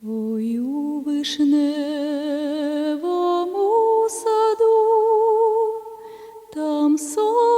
Ой, вишневому саду там сон.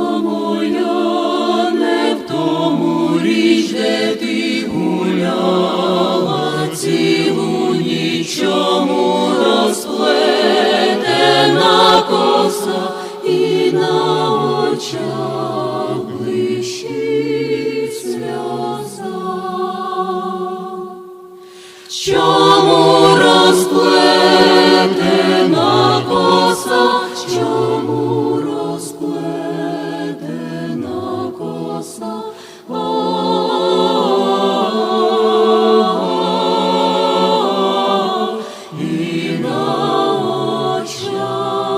Чому розплетена коса, чому розплетена коса, а і на очах.